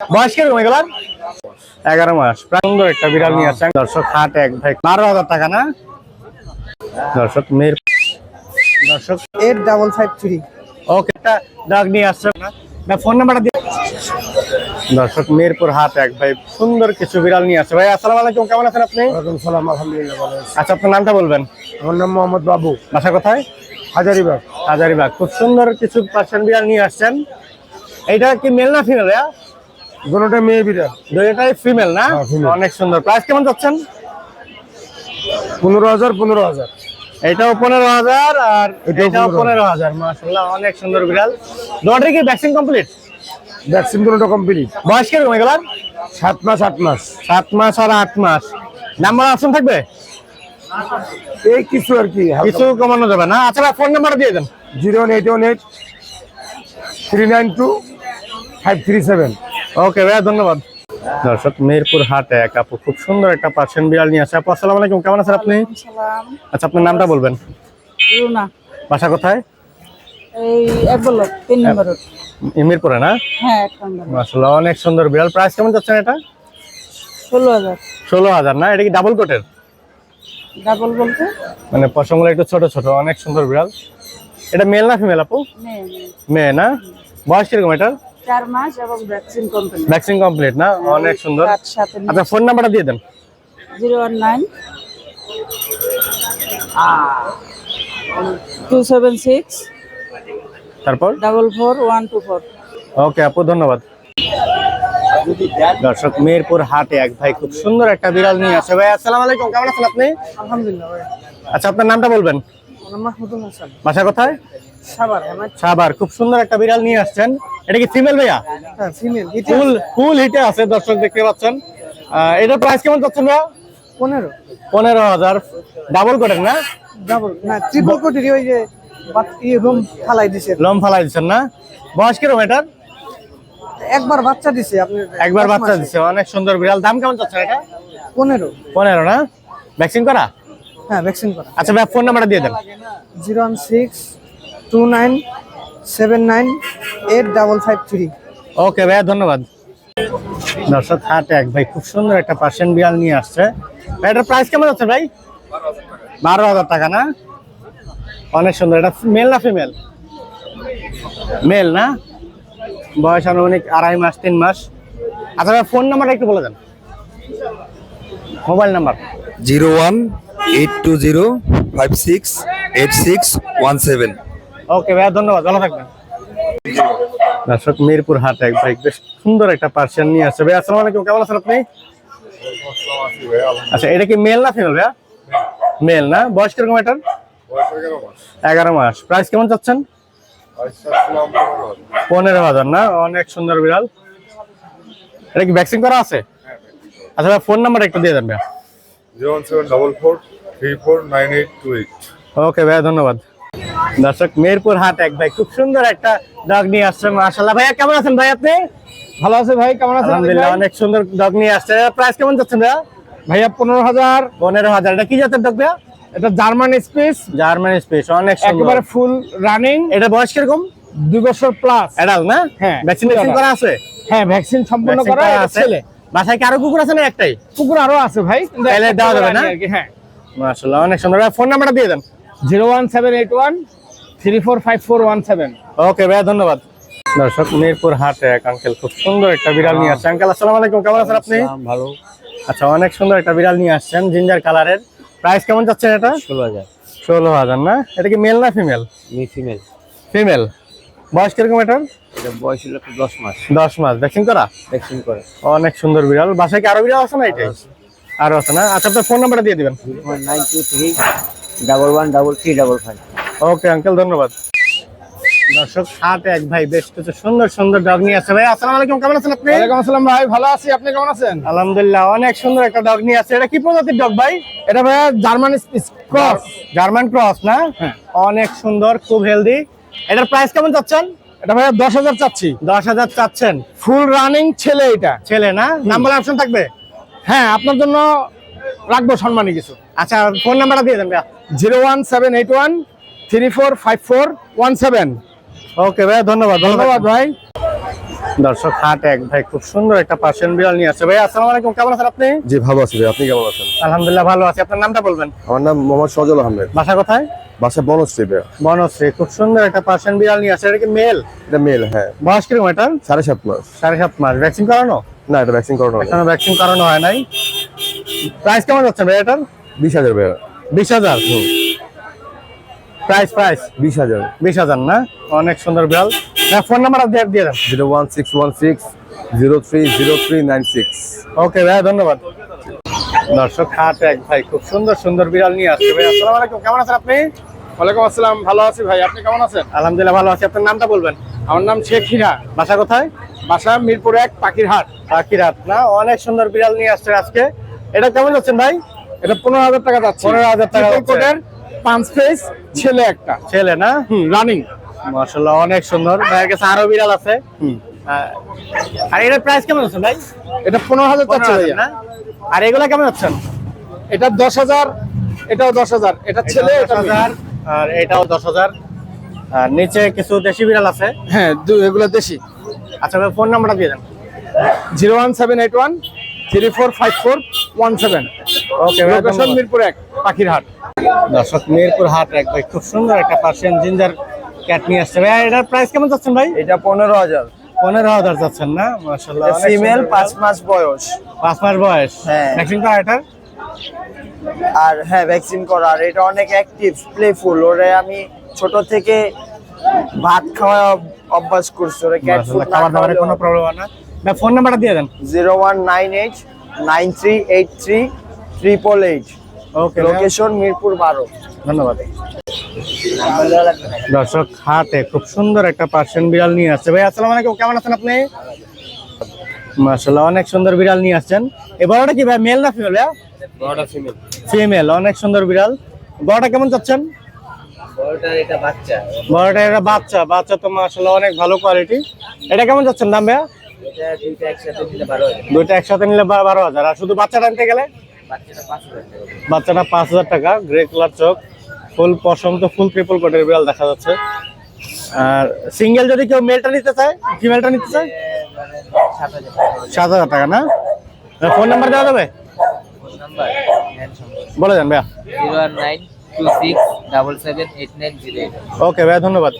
বয়স কীরকম এগুলার? এগারো মাস। সুন্দর একটা বিড়াল নিয়ে আসছেন দর্শক হাট এক ভাই। বারো হাজার টাকা না? দর্শক মেয়ের দর্শক ডাবল ফাইভ থ্রি ওকে একটা ডাক নিয়ে আসছে। না ফোন নাম্বারটা দিয়ে দর্শক মিরপুর হাট এক ভাই। সুন্দর কিছু বিড়াল নিয়ে আসছে। ভাই আসসালামু আলাইকুম। কেমন আছেন আপনি? সালাম আলহামদুলিল্লাহ আচ্ছা আপনার নামটা বলবেন? আমার নাম মোহাম্মদ বাবু। বাসা কোথায়? হাজারিবাগ। হাজারিবাগ। খুব সুন্দর কিছু পার্সেন্ট বিড়াল নিয়ে আসছেন। এইটা কি মেল না ফিমেল দুটোটা মেয়ে বিড়াল। দুইটাই ফিমেল না? হ্যাঁ, অনেক সুন্দর। প্রাইস কেমন যাচ্ছেন? পনেরো হাজার পনেরো হাজার। এটাও পনেরো হাজার আর এটাও এটাও 15,000 পনেরো হাজার। মাসাল্লাহ অনেক সুন্দর বিড়াল। লটারি কি ভ্যাকসিন কমপ্লিট ভ্যাকসিন দুটো কমপ্লিট বয়স কীরকম এগুলার? সাত মাস আট মাস। সাত মাস আর আট মাস। নাম্বার অপশন থাকবে? এই কিছু আর কি কিছু কমানো যাবে না? আচ্ছা ফোন নাম্বারটা দিয়ে দেন। Zero one eight one eight three nine two five three seven. Okay ভাইয়া ধন্যবাদ। দর্শক মিরপুর হাটে এক আপু খুব সুন্দর একটা পার্সেন্ট বিড়াল নিয়ে আসে। আপু আসসালামু আলাইকুম কেমন আছেন আপনি? আচ্ছা আপনার নামটা বলবেন? রুনা। বাসা কোথায়? এই এক বলো তিন নম্বর মিরপুরে না? হ্যাঁ অনেক সুন্দর বিড়াল। প্রাইস কেমন এটা? না? এটা কি ডাবল কোটের? ডাবল বলতে? মানে পশমগুলো একটু ছোট ছোট অনেক সুন্দর বিড়াল। এটা মেল না ফিমেল আপু? মেয়ে মেয়ে। মেয়ে না? বয়স কীরকম এটার? চার মাস এবং ভ্যাকসিন কোম্পানি ভ্যাকসিন কমপ্লিট না? অনেক সুন্দর। আচ্ছা ফোন নাম্বারটা দিয়ে দেন। Zero one nine two seven six তারপর? Double four one two four okay আপু ধন্যবাদ। দর্শক মেহেরপুর হাটে এক ভাই খুব সুন্দর একটা বিড়াল নিয়ে আসে। ভাই আসসালামু আলাইকুম কেমন আছেন আপনি? আলহামদুলিল্লাহ ভাই। আচ্ছা আপনার নামটা বলবেন? আমার মাহমুদুল হাসান। বাসা কোথায়? সাবার আমার সাবার খুব সুন্দর একটা বিড়াল নিয়ে আসছেন। এটা কি ফিমেল ভাইয়া? হ্যাঁ ফিমেল ফুল ফুল হিটে আছে দর্শক দেখতে পাচ্ছেন। এটার প্রাইস কেমন যাচ্ছেন ভাইয়া? পনেরো। পনেরো হাজার। ডাবল কোটের না? ডাবল না ট্রিপল কোটির ওই যে রুম ফালাই দিছে। লম ফালাই দিচ্ছেন না? বয়স কীরকম এটার? একবার বাচ্চা দিছে আপনি একবার বাচ্চা দিচ্ছে অনেক সুন্দর বিড়াল। দাম কেমন যাচ্ছে এটা? পনেরো। পনেরো না? ভ্যাকসিন করা? হ্যাঁ ভ্যাকসিন করা। আচ্ছা ভাই ফোন নাম্বারটা দিয়ে দেন। Zero one six two nine seven nine eight double five three okay ভাইয়া ধন্যবাদ। দর্শক হাট এক। ভাই খুব সুন্দর একটা পার্সেন্ট বিড়াল নিয়ে আসছে। ভাই এটার প্রাইস কেমন আছে ভাই? বারো হাজার টাকা না? অনেক সুন্দর। এটা মেল না ফিমেল মেল না? বয়স আনুমানিক আড়াই মাস তিন মাস। আচ্ছা ভাই ফোন নাম্বারটা একটু বলে দেন। Mobile number zero one eight two zero five six eight six one seven. Okay ভাইয়া ধন্যবাদ। ভালো থাকবেন। দর্শক মিরপুর হাট এক ভাই বেশ সুন্দর একটা পার্সিয়ান নিয়ে আসছে। ভাই আসসালামু আলাইকুম কেমন আছেন আপনি? আচ্ছা এটা কি মেল না ফিমেল ভাইয়া? মেল না? বয়স কীরকম এটার? এগারো মাস। প্রাইস কেমন চাচ্ছেন? পনেরো হাজার না? অনেক সুন্দর বিড়াল। এটা কি ভ্যাকসিন করা আছে? আচ্ছা ভাই ফোন নাম্বার একটু দিয়ে দেন ভাইয়া। Zero one seven double four three four nine eight two eight. Okay ভাইয়া ধন্যবাদ। দর্শক মেহেরপুর হাট এক ভাই খুব সুন্দর একটা ডগ নিয়ে আসছে মাশাল্লাহ ভাইয়া কেমন আছেন ভাই আপনি? ভালো আছে ভাই কেমন আছেন আলহামদুলিল্লাহ অনেক সুন্দর ডগ নিয়ে আসছে। প্রাইস কেমন যাচ্ছেন ভাইয়া? ভাইয়া পনেরো হাজার। পনেরো হাজার। এটা কি জাতের ডগ ভাইয়া? এটা জার্মান স্পেস। জার্মান স্পেস অনেক সুন্দর। একেবারে ফুল রানিং এটা বয়স কীরকম? দুই বছর প্লাস এডাল না? হ্যাঁ, ভ্যাকসিনেশন করা আছে? হ্যাঁ ভ্যাকসিন সম্পূর্ণ করা আছে। ছেলে। বাসায় কি আরও কুকুর আছে না একটাই? কুকুর আরও আছে ভাই তাহলে দেওয়া যাবে না? হ্যাঁ। মাশাল্লাহ অনেক সুন্দর। ফোন নাম্বারটা দিয়ে দেন। Zero one seven eight one three four five four one seven. Okay ভাইয়া ধন্যবাদ। দর্শক মিরপুর হাটে এক আঙ্কেল খুব সুন্দর একটা বিড়াল নিয়ে আসছে। আঙ্কেল আসসালামু আলাইকুম কেমন আছেন আপনি? ভালো। আচ্ছা অনেক সুন্দর একটা বিড়াল নিয়ে আসছেন জিঞ্জার কালারের প্রাইস কেমন যাচ্ছে এটা? ষোলো হাজার। ষোলো হাজার না? এটা কি মেল না ফিমেল ফিমেল ফিমেল বয়স কীরকম এটার? বয়স হলো দশ মাস। দশ মাস। ভ্যাকসিন করা ভ্যাকসিন করে। অনেক সুন্দর বিড়াল। বাসায় কি আরও বিড়াল আছে না এটাই আরও আছে। না? আচ্ছা আপনার ফোন নাম্বারটা দিয়ে দিবেন। Nine two three double one double three double five okay uncle ধন্যবাদ। দর্শক হাট এক ভাই বেশ কিছু সুন্দর সুন্দর ডগ নিয়ে আছে। ভাই আসসালামু আলাইকুম কেমন আছেন আপনি? ওয়ালাইকুম আসসালাম ভাই ভালো আছি। আপনি কেমন আছেন? আলহামদুলিল্লাহ অনেক সুন্দর একটা ডগ নিয়ে আছে। এটা কি প্রজাতির ডগ ভাই? এটা ভাইয়া জার্মান ক্রস। জার্মান ক্রস না? অনেক সুন্দর খুব হেলদি এটার প্রাইস কেমন চাচ্ছেন? এটা ভাইয়া দশ হাজার চাচ্ছি। দশ হাজার চাচ্ছেন। ফুল রানিং ছেলে এটা। ছেলে না? নাম্বার অপশন থাকবে? হ্যাঁ আপনার জন্য রাখব সম্মানী কিছু। আচ্ছা ফোন নাম্বারটা দিয়ে দেন zero one seven eight one three four five four one seven. Okay ভাই ধন্যবাদ ধন্যবাদ ভাই। দর্শক হাট এক ভাই খুব সুন্দর একটা পার্সিয়ান বিড়াল নিয়ে আসছে। ভাই আসসালামু আলাইকুম কেমন আছেন আপনি? জি ভালো আছি ভাই আপনি কেমন আছেন? আলহামদুলিল্লাহ ভালো আছি। আপনার নামটা বলবেন? আমার নাম মোহাম্মদ সজল আহমেদ। বাসা কোথায়? বাসা বনশ্রী ভাই। বনশ্রী খুব সুন্দর একটা পার্সিয়ান বিড়াল নিয়ে আসছে। এটা কি মেল? এটা মেল হ্যাঁ। বয়স কীরকম এটা? সাড়ে সাত মাস। সাড়ে সাত মাস। ভ্যাকসিন করানো? না এটা ভ্যাকসিন করানো এখনও ভ্যাকসিন করানো হয় নাই। প্রাইস কেমন যাচ্ছে ভাই এটার? বিশ হাজার ভাই। বিশ হাজার? প্রাইস প্রাইস বিশ হাজার। বিশ হাজার না? অনেক সুন্দর বিড়াল। ফোন নাম্বার দিয়ে দিয়ে দেন। Zero one six one six zero three zero three nine six. Okay ভাই ধন্যবাদ। দর্শক হাট এক ভাই খুব সুন্দর সুন্দর বিড়াল নিয়ে আসছে। ভাই আসসালামু আলাইকুম। কেমন আছেন আপনি? ওয়ালাইকুম আসসালাম। ভালো আছি ভাই। আপনি কেমন আছেন? আলহামদুলিল্লাহ ভালো আছি। আপনার নামটা বলবেন। আমার নাম শেখ হিরা। বাসা কোথায়? বাসা মিরপুর এক পাখির হাট পাখির হাট না? অনেক সুন্দর বিড়াল নিয়ে আসছে আজকে। এটা কেমন যাচ্ছেন ভাই? এটা পনেরো হাজার টাকা যাচ্ছে। 15,000 টাকা পাঁচ ফেস ছেলে একটা। ছেলে না? হুম রানিং মাশাআল্লাহ অনেক সুন্দর। ভাইয়ের কাছে আরও বিড়াল আছে। আহ, আর এটার প্রাইস কেমন আছে ভাই? এটা পনেরো হাজার 15,000 ভাইয়া। আর এগুলা কেমন যাচ্ছেন? এটা দশ হাজার এটাও দশ হাজার। এটা ছেলে এটা। হাজার আর এটাও দশ হাজার। আর নিচে কিছু দেশি বিড়াল আছে? হ্যাঁ এগুলো দেশি। আচ্ছা ভাই ফোন নাম্বারটা দিয়ে দেন। Zero one seven eight one three four five four one seven. Okay location Mirpur এক পাখির হাট দর্শক মিরপুর হাট এক ভাই খুব সুন্দর একটা পার্সিয়ান জিঞ্জার ক্যাট নিয়ে আসছে। ভাই এটার প্রাইস কেমন যাচ্ছেন ভাই? এটা পনেরো হাজার। পনেরো হাজার যাচ্ছেন না? মাসাল্লাহ ফিমেল পাঁচ মাস বয়স। পাঁচ মাস বয়স। হ্যাঁ। ভ্যাকসিন করা এটার? আর হ্যাঁ ভ্যাকসিন করা। আর এটা অনেক অ্যাক্টিভ প্লেফুল ওরে আমি ছোট থেকে ভাত খাওয়া অভ্যাস করছি। ওরে ক্যাট ফুড খাবার কোনো প্রবলেম হয় না। ভাই ফোন নাম্বারটা দিয়ে দেন। Zero one nine eight nine three eight three triple eight okay location Mirpur বারো। ধন্যবাদ। দর্শক হাটে খুব সুন্দর একটা পার্সিয়ান বিড়াল নিয়ে আসছে। ভাই আসসালামু আলাইকুম কেমন আছেন আপনি? মাশাআল্লাহ অনেক সুন্দর বিড়াল নিয়ে আসছেন। এই বড়টা কি ভাই মেল না ফিমেল বড়টা ফিমেল ফিমেল অনেক সুন্দর বিড়াল। বড়টা কেমন চাচ্ছেন? বড়টা এটা বাচ্চা। বাচ্চা তো মাশাআল্লাহ অনেক ভালো কোয়ালিটি এটা কেমন যাচ্ছেন দাম ভাইয়া? দুইটা একসাথে নিলে বারো হাজার। আর শুধু বাচ্চাটা নিতে গেলে? বাচ্চাটা পাঁচ হাজার টাকা। গ্রে কালার চোখ ফুল পশম তো ফুল ট্রিপল কোটের বিড়াল দেখা যাচ্ছে। আর সিঙ্গেল যদি কেউ মেলটা নিতে চায় ফিমেলটা নিতে চায়? সাত হাজার টাকা না? ফোন নাম্বার দেওয়া যাবে? বলে যান ভাইয়া। Zero one nine two six double seven eight nine zero okay ভাইয়া ধন্যবাদ।